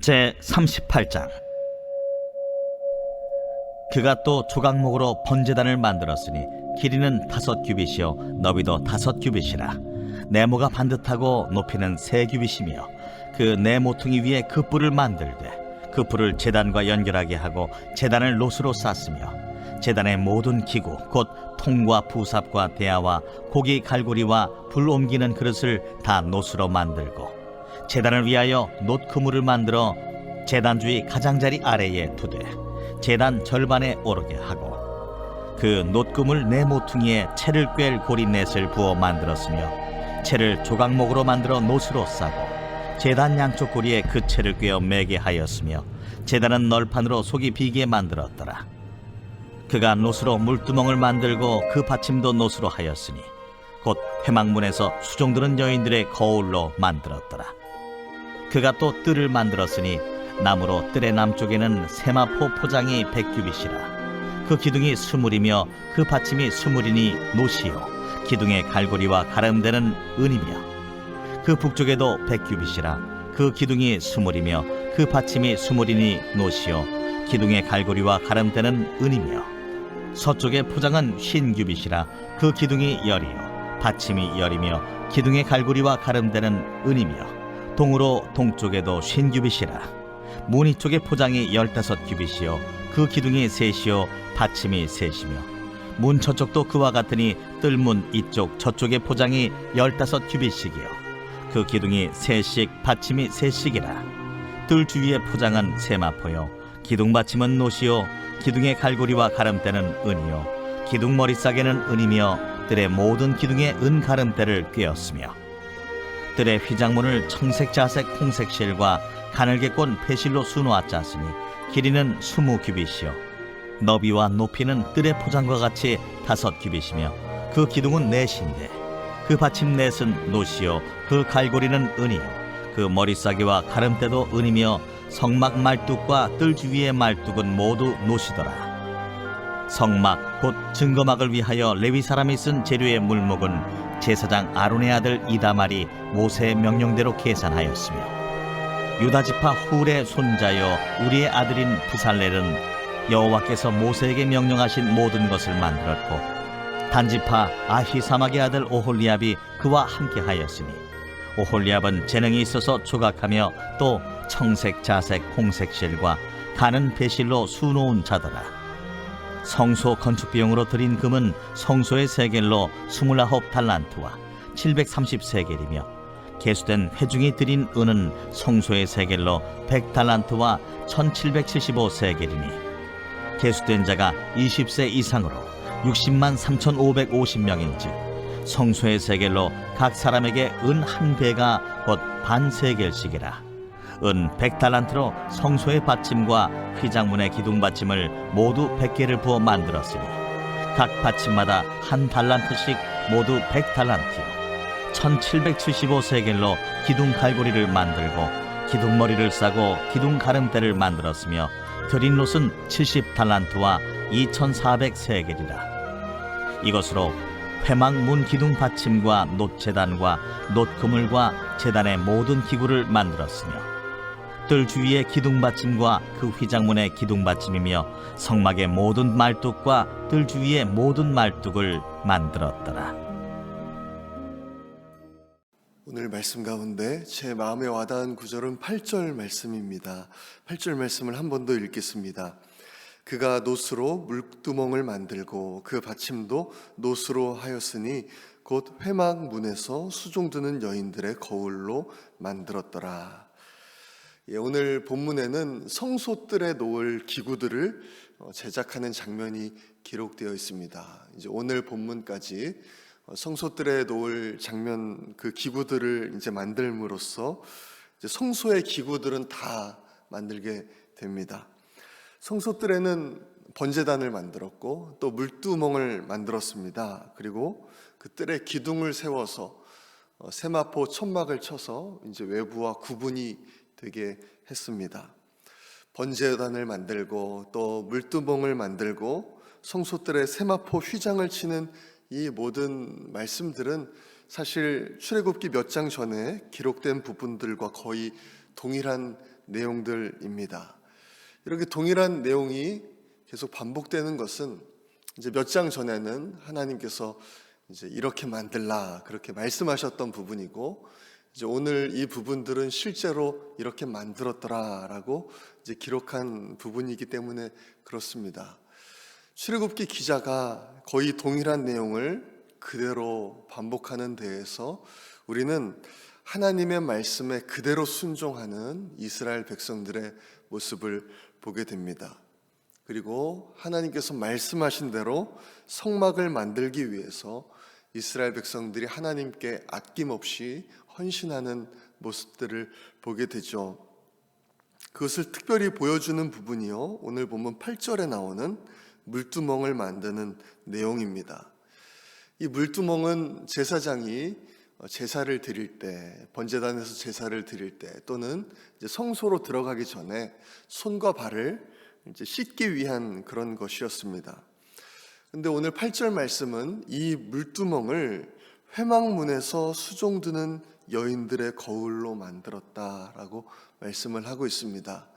제 38장. 그가 또 조각목으로 번제단을 만들었으니 길이는 다섯 규빗이요 너비도 다섯 규빗이라. 네모가 반듯하고 높이는 세 규빗이며 그 네 모퉁이 위에 그 뿔을 만들되 그 뿔을 제단과 연결하게 하고 제단을 노수로 쌌으며 제단의 모든 기구 곧 통과 부삽과 대야와 고기 갈고리와 불 옮기는 그릇을 다 노수로 만들고 제단을 위하여 놋 그물을 만들어 제단 주위 가장자리 아래에 두되 제단 절반에 오르게 하고 그 놋금을 네 모퉁이에 채를 꿰 고리 넷을 부어 만들었으며 채를 조각목으로 만들어 놋으로 싸고 제단 양쪽 고리에 그 채를 꿰어 매게 하였으며 제단은 널판으로 속이 비게 만들었더라. 그가 놋으로 물두멍을 만들고 그 받침도 놋으로 하였으니 곧 회막문에서 수종드는 여인들의 거울로 만들었더라 그가 또 뜰을 만들었으니 나무로 뜰의 남쪽에는 세마포 포장이 백규빗이라. 그 기둥이 수물이며 그 받침이 수물이니 노시요. 기둥의 갈고리와 가름되는 은이며. 그 북쪽에도 백규빗이라. 그 기둥이 수물이며 그 받침이 수물이니 노시요. 기둥의 갈고리와 가름되는 은이며. 서쪽의 포장은 흰규빗이라. 그 기둥이 열이요. 받침이 열이며 기둥의 갈고리와 가름되는 은이며 동으로 동쪽에도 흰규빗이라. 무늬 쪽의 포장이 열다섯 규빗이요. 그 기둥이 셋이요. 받침이 셋이며. 문 저쪽도 그와 같으니 뜰문 이쪽 저쪽의 포장이 열다섯 규빗씩이요. 그 기둥이 셋씩 받침이 셋씩이라. 뜰 주위의 포장은 세마포요. 기둥 받침은 노시요. 기둥의 갈고리와 가름대는 은이요. 기둥 머리싸개는 은이며 뜰의 모든 기둥에 은 가름대를 꿰었으며 뜰의 휘장문을 청색 자색 홍색 실과 가늘게 꼰 배실로 수놓아 짰으니 길이는 스무 규빗이요. 너비와 높이는 뜰의 포장과 같이 다섯 규빗이며 그 기둥은 넷인데 그 받침 넷은 노시요 그 갈고리는 은이요. 그 머리싸개와 가름대도 은이며 성막 말뚝과 뜰 주위의 말뚝은 모두 노시더라. 성막 곧 증거막을 위하여 레위 사람이 쓴 재료의 물목은 제사장 아론의 아들 이다말이 모세의 명령대로 계산하였으며 유다 지파 훌의 손자여 우리의 아들인 부살렐은 여호와께서 모세에게 명령하신 모든 것을 만들었고 단지파 아히사막의 아들 오홀리압이 그와 함께하였으니 오홀리압은 재능이 있어서 조각하며 또 청색, 자색, 홍색 실과 가는 배실로 수놓은 자더라. 성소 건축 비용으로 들인 금은 성소의 세겔로 스물아홉 달란트와 730세겔이며 개수된 회중이 들인 은은 성소의 세겔로 100달란트와 1775세겔이니 개수된 자가 20세 이상으로 60만 3,550명인즉 성소의 세겔로 각 사람에게 은 한 배가 곧 반세겔씩이라 은 100달란트로 성소의 받침과 휘장문의 기둥 받침을 모두 100개를 부어 만들었으니 각 받침마다 한 달란트씩 모두 100달란트요 1775세겔로 기둥 갈고리를 만들고 기둥 머리를 싸고 기둥 가름대를 만들었으며 드린 롯은 70달란트와 2400세겔이라. 이것으로 회막 문 기둥 받침과 놋 재단과 놋 그물과 재단의 모든 기구를 만들었으며 뜰 주위의 기둥 받침과 그 휘장문의 기둥 받침이며 성막의 모든 말뚝과 뜰 주위의 모든 말뚝을 만들었더라. 오늘 말씀 가운데 제 마음에 와닿은 구절은 8절 말씀입니다. 8절 말씀을 한 번 더 읽겠습니다. 그가 노스로 물두멍을 만들고 그 받침도 노스로 하였으니 곧 회막 문에서 수종 드는 여인들의 거울로 만들었더라. 예, 오늘 본문에는 성소뜰에 놓을 기구들을 어, 제작하는 장면이 기록되어 있습니다. 이제 오늘 본문까지 어, 성소뜰에 놓을 장면 그 기구들을 이제 만들므로써 이제 성소의 기구들은 다 만들게 됩니다. 성소뜰에는 번제단을 만들었고 또 물두멍을 만들었습니다. 그리고 그 뜰에 기둥을 세워서 어, 세마포 천막을 쳐서 이제 외부와 구분이 되게 했습니다. 번제단을 만들고 또 물두멍을 만들고 성소뜰에 세마포 휘장을 치는 이 모든 말씀들은 사실 출애굽기 몇 장 전에 기록된 부분들과 거의 동일한 내용들입니다. 이렇게 동일한 내용이 계속 반복되는 것은 이제 몇 장 전에는 하나님께서 이제 이렇게 만들라 그렇게 말씀하셨던 부분이고 이제 오늘 이 부분들은 실제로 이렇게 만들었더라라고 이제 기록한 부분이기 때문에 그렇습니다. 출애굽기 기자가 거의 동일한 내용을 그대로 반복하는 데에서 우리는 하나님의 말씀에 그대로 순종하는 이스라엘 백성들의 모습을 보게 됩니다. 그리고 하나님께서 말씀하신 대로 성막을 만들기 위해서 이스라엘 백성들이 하나님께 아낌없이 헌신하는 모습들을 보게 되죠. 그것을 특별히 보여주는 부분이요. 오늘 보면 8절에 나오는 물두멍을 만드는 내용입니다. 이 물두멍은 제사장이 제사를 드릴 때, 번제단에서 제사를 드릴 때, 또는 성소로 들어가기 전에 손과 발을 이제 씻기 위한 그런 것이었습니다. 근데 오늘 8절 말씀은 이 물두멍을 회막문에서 수종드는 여인들의 거울로 만들었다라고 말씀을 하고 있습니다.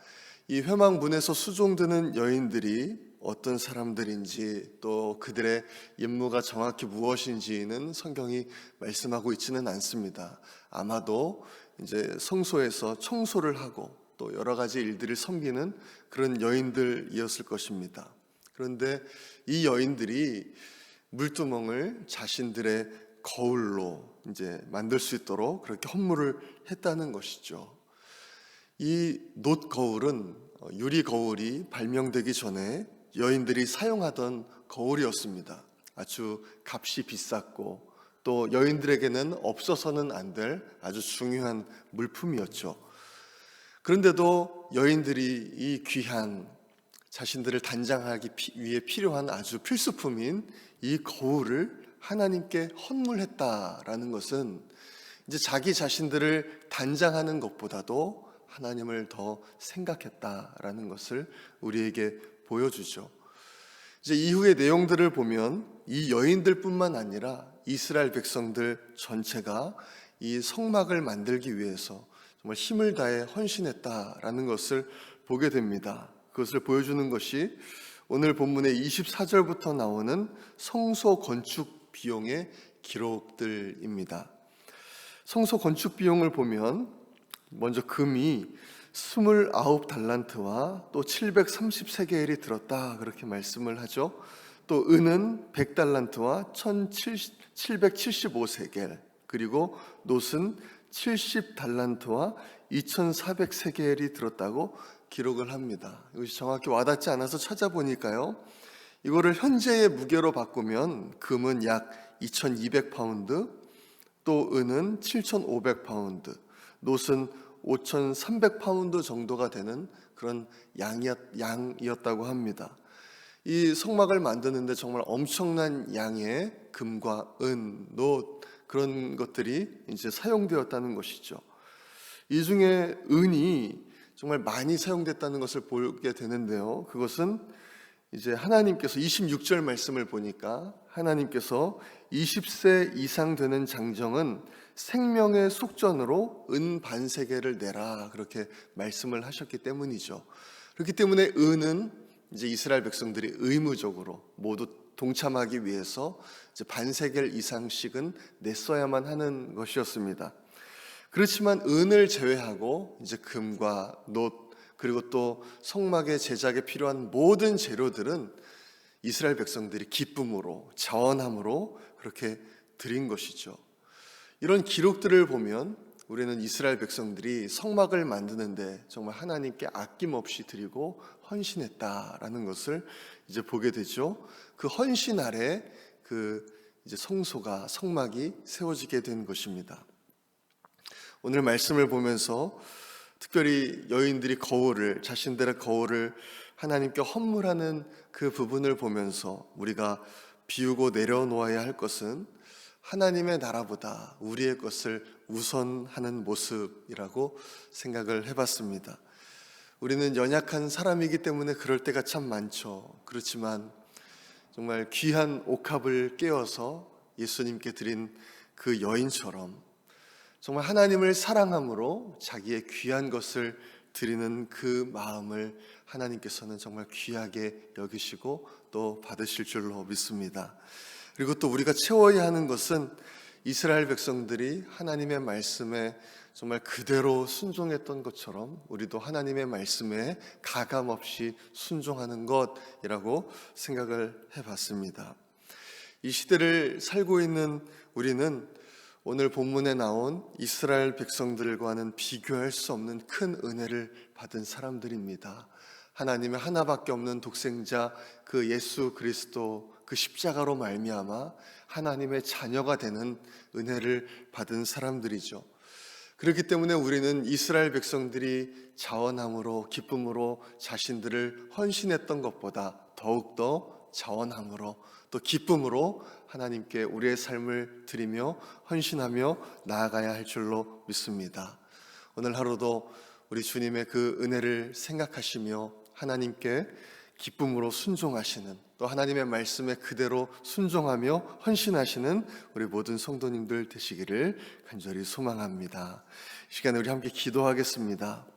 이 회막문에서 수종드는 여인들이 어떤 사람들인지 또 그들의 임무가 정확히 무엇인지는 성경이 말씀하고 있지는 않습니다. 아마도 이제 성소에서 청소를 하고 또 여러 가지 일들을 섬기는 그런 여인들이었을 것입니다. 그런데 이 여인들이 물두멍을 자신들의 거울로 이제 만들 수 있도록 그렇게 헌물을 했다는 것이죠. 이 놋 거울은 어, 유리 거울이 발명되기 전에 여인들이 사용하던 거울이었습니다. 아주 값이 비쌌고 또 여인들에게는 없어서는 안 될 아주 중요한 물품이었죠. 그런데도 여인들이 이 귀한 자신들을 단장하기 피- 위해 필요한 아주 필수품인 이 거울을 하나님께 헌물했다라는 것은 이제 자기 자신들을 단장하는 것보다도 하나님을 더 생각했다라는 것을 우리에게 보여주죠. 이제 이후의 내용들을 보면 이 여인들뿐만 아니라 이스라엘 백성들 전체가 이 성막을 만들기 위해서 정말 힘을 다해 헌신했다라는 것을 보게 됩니다. 그것을 보여주는 것이 오늘 본문의 24절부터 나오는 성소 건축 비용의 기록들입니다. 성소 건축 비용을 보면 먼저 금이 29달란트와 또 730세겔이 들었다 그렇게 말씀을 하죠. 또 은은 100달란트와 1775세겔 그리고 노은 70달란트와 2400세겔이 들었다고 기록을 합니다. 이것이 정확히 와닿지 않아서 찾아보니까요. 이거를 현재의 무게로 바꾸면 금은 약 2200파운드, 또 은은 7,500파운드, 노은 5,300파운드 정도가 되는 그런 양이었, 양이었다고 합니다. 이 성막을 만드는데 정말 엄청난 양의 금과 은, 노 그런 것들이 이제 사용되었다는 것이죠. 이 중에 은이 정말 많이 사용됐다는 것을 보게 되는데요. 그것은 이제 하나님께서 26절 말씀을 보니까 하나님께서 20세 이상 되는 장정은 생명의 속전으로 은 반세계를 내라 그렇게 말씀을 하셨기 때문이죠. 그렇기 때문에 은은 이제 이스라엘 백성들이 의무적으로 모두 동참하기 위해서 반세겔 이상씩은 냈어야만 하는 것이었습니다. 그렇지만 은을 제외하고 이제 금과 놋 그리고 또 성막의 제작에 필요한 모든 재료들은 이스라엘 백성들이 기쁨으로 자원함으로 그렇게 드린 것이죠. 이런 기록들을 보면 우리는 이스라엘 백성들이 성막을 만드는데 정말 하나님께 아낌없이 드리고 헌신했다라는 것을 이제 보게 되죠. 그 헌신 아래 그 이제 성소가 성막이 세워지게 된 것입니다. 오늘 말씀을 보면서 특별히 여인들이 거울을 자신들의 거울을 하나님께 헌물하는 그 부분을 보면서 우리가 비우고 내려놓아야 할 것은 하나님의 나라보다 우리의 것을 우선하는 모습이라고 생각을 해봤습니다. 우리는 연약한 사람이기 때문에 그럴 때가 참 많죠. 그렇지만 정말 귀한 옥합을 깨어서 예수님께 드린 그 여인처럼 정말 하나님을 사랑함으로 자기의 귀한 것을 드리는 그 마음을 하나님께서는 정말 귀하게 여기시고 또 받으실 줄로 믿습니다. 그리고 또 우리가 채워야 하는 것은 이스라엘 백성들이 하나님의 말씀에 정말 그대로 순종했던 것처럼 우리도 하나님의 말씀에 가감 없이 순종하는 것이라고 생각을 해 봤습니다. 이 시대를 살고 있는 우리는 오늘 본문에 나온 이스라엘 백성들과는 비교할 수 없는 큰 은혜를 받은 사람들입니다. 하나님의 하나밖에 없는 독생자 그 예수 그리스도 그 십자가로 말미암아 하나님의 자녀가 되는 은혜를 받은 사람들이죠. 그렇기 때문에 우리는 이스라엘 백성들이 자원함으로 기쁨으로 자신들을 헌신했던 것보다 더욱더 자원함으로 또 기쁨으로 하나님께 우리의 삶을 드리며 헌신하며 나아가야 할 줄로 믿습니다. 오늘 하루도 우리 주님의 그 은혜를 생각하시며 하나님께 기쁨으로 순종하시는 또 하나님의 말씀에 그대로 순종하며 헌신하시는 우리 모든 성도님들 되시기를 간절히 소망합니다. 이 시간에 우리 함께 기도하겠습니다.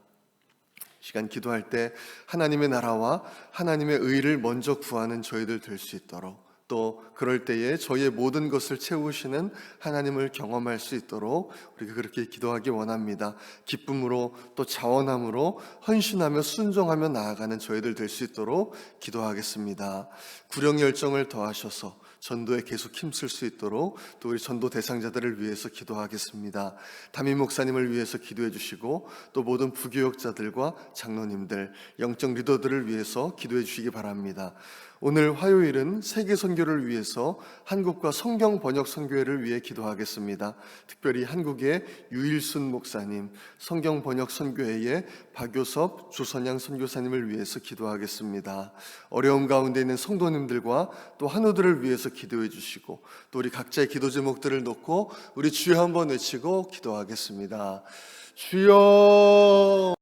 시간 기도할 때 하나님의 나라와 하나님의 의를 먼저 구하는 저희들 될 수 있도록 또 그럴 때에 저희의 모든 것을 채우시는 하나님을 경험할 수 있도록 우리가 그렇게 기도하기 원합니다. 기쁨으로 또 자원함으로 헌신하며 순종하며 나아가는 저희들 될 수 있도록 기도하겠습니다. 구령 열정을 더하셔서 전도에 계속 힘쓸 수 있도록 또 우리 전도 대상자들을 위해서 기도하겠습니다. 담임 목사님을 위해서 기도해 주시고 또 모든 부교역자들과 장로님들, 영적 리더들을 위해서 기도해 주시기 바랍니다. 오늘 화요일은 세계 선교를 위해서 한국과 성경 번역 선교회를 위해 기도하겠습니다. 특별히 한국의 유일순 목사님, 성경 번역 선교회의 박효섭, 조선양 선교사님을 위해서 기도하겠습니다. 어려움 가운데 있는 성도님들과 또 한우들을 위해서 기도해 주시고 또 우리 각자의 기도 제목들을 놓고 우리 주여 한번 외치고 기도하겠습니다. 주여